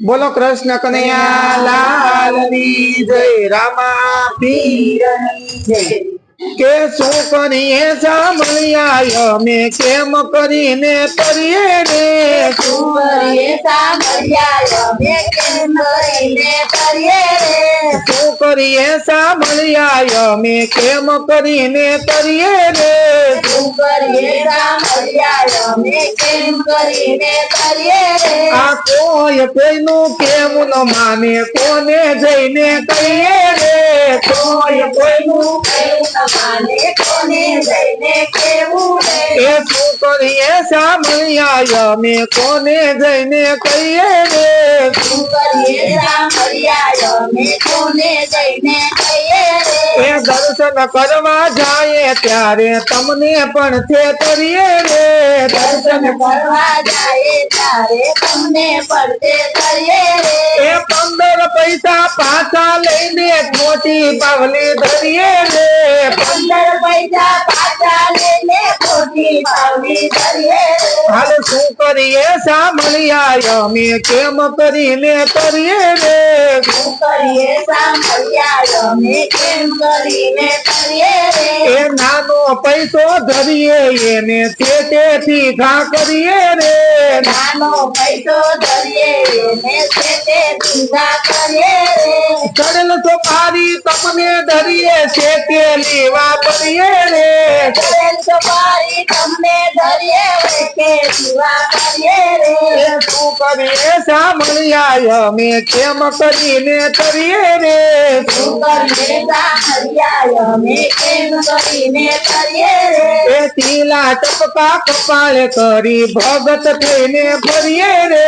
બોલો કૃષ્ણ કનૈયા લાલની જય, રામા પીરની જય. કે શું કરીએ સાંભળ્યા અમે, કેમ કરીને કરીએ કરીને કરીએ શું કરીએ સાંભળ્યા અમે કેમ કરીને કરીએ રે? સુવરીએ સાંભળ્યા અમે કેમ કરીને કરીએ રે? આ કોઈ કોઈનું કેમ ન માને કોને જઈને કહીએ? કોઈ કોઈનું? કેવું કોને જઈને કેવું રે એ શું કરીએ સાંભળ્યા અમે કોને જઈને કહીએ રે? સુવરીએ સાંભળ્યા અમે કોને જઈને કહીએ દર્શન કરવા જાય ત્યારે તમને પણ છે કરીએ રે. દર્શન કરવા જાય ત્યારે તમને પડતે કરીએ એ પંદર પૈસા પાછા લઈને મોટી પાવલી ધરીએ રે. પંદર પૈસા પાછા હાલ, શું કરીએ? સાંભળ્યા અમે કેમ કરીને કરીએ રે? એ નાનો પૈસો ધરીએ, એને તેથી ઘા કરીએ રે. નાનો પૈસો ધરીએ ને તે દીધા કરીએ રે. ચડેલ સોપારી તમને ધરીએ છે તે લેવા પડીએ રે કરેલ સવારી તમને ધરીએ કે દીવા કરીએ રે? શું કરીએ સાંભળ્યા અમે કેમ કરીને કરીએ રે? તું કરીએ એ તીલા ટપકા કપાળે કરી ભગત થઈને ફરીએ રે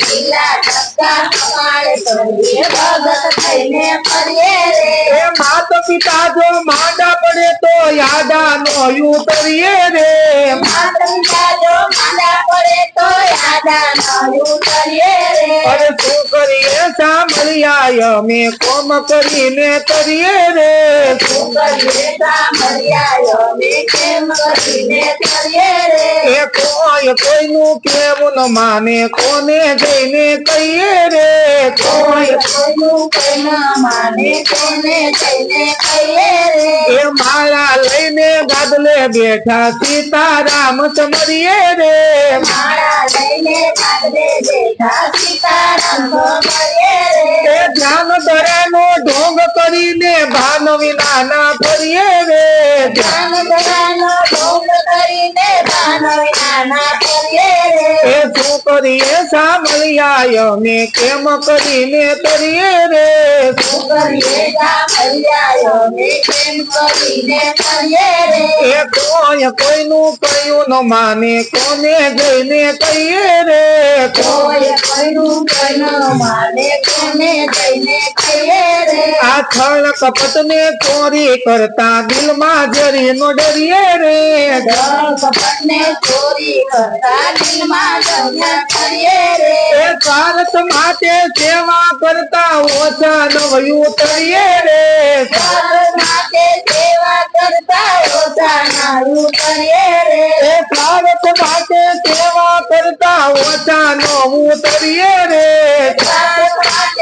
પીલા ટપકા કપાળે કરીએ ભગત થઈને ફરીએ એ રે માત પિતા જો માંડા પડે તો યાદા નો ઉતરીએ રે માતા પિતા જો માંદા પડે તો યાદા નયું કરીએ અરે રે શું કરીએ સાંભળ્યા અમે કોમ કરીને કરીએ રે. શું કરીએ સાંભળ્યા અમે કેમ કરીને કરીએ રે. એ કોઈ કોઈનું કેવું ન માને કોને જઈને કહીએ રે. એ રે માળા લઈને ગાદલે બેઠા સીતારામ સમરીએ રે માળા લઈને કાગડે બેઠા સીતારામ કરીએ એ રે ધ્યાન દરેનો ઢોંગ કરીને ભાન વિનાના ફરીએ રે ધ્યાન ધરાનો ઢોંગ કરીને ભાન વિનાના કરીએ એ રે શું કરીએ સાંભળ્યા અમે કેમ કરીને કરીએ રે શું કરીએ સાંભળ્યા અમે કેમ કરીને કરીએ રે એ કોઈ કોઈનું કયું ન માને કોને જઈને કહીએ રે કોઈ કોઈનું કોઈ ન માને કોને જઈને કહીએ રે આ છળ કપટ ને ચોરી કરતા દિલમાં જરી નો ડરીએ રે દર કપટને ચોરી કરતા દિલમાં જમ્યા કરીએ રે એ સ્વાર્થ માટે સેવા કરતા ઓછા નવયું તરીએ રે સ્વાર્થ માટે સેવા કરતા ઓછા નારું કરીએ રે એ સ્વાર્થ માટે સેવા કરતા ઓછા નવું તરીએ રે સ્વાર્થ માટે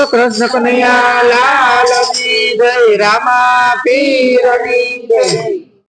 બોલો કૃષ્ણ કનૈયા લાલ જય રામા પીરની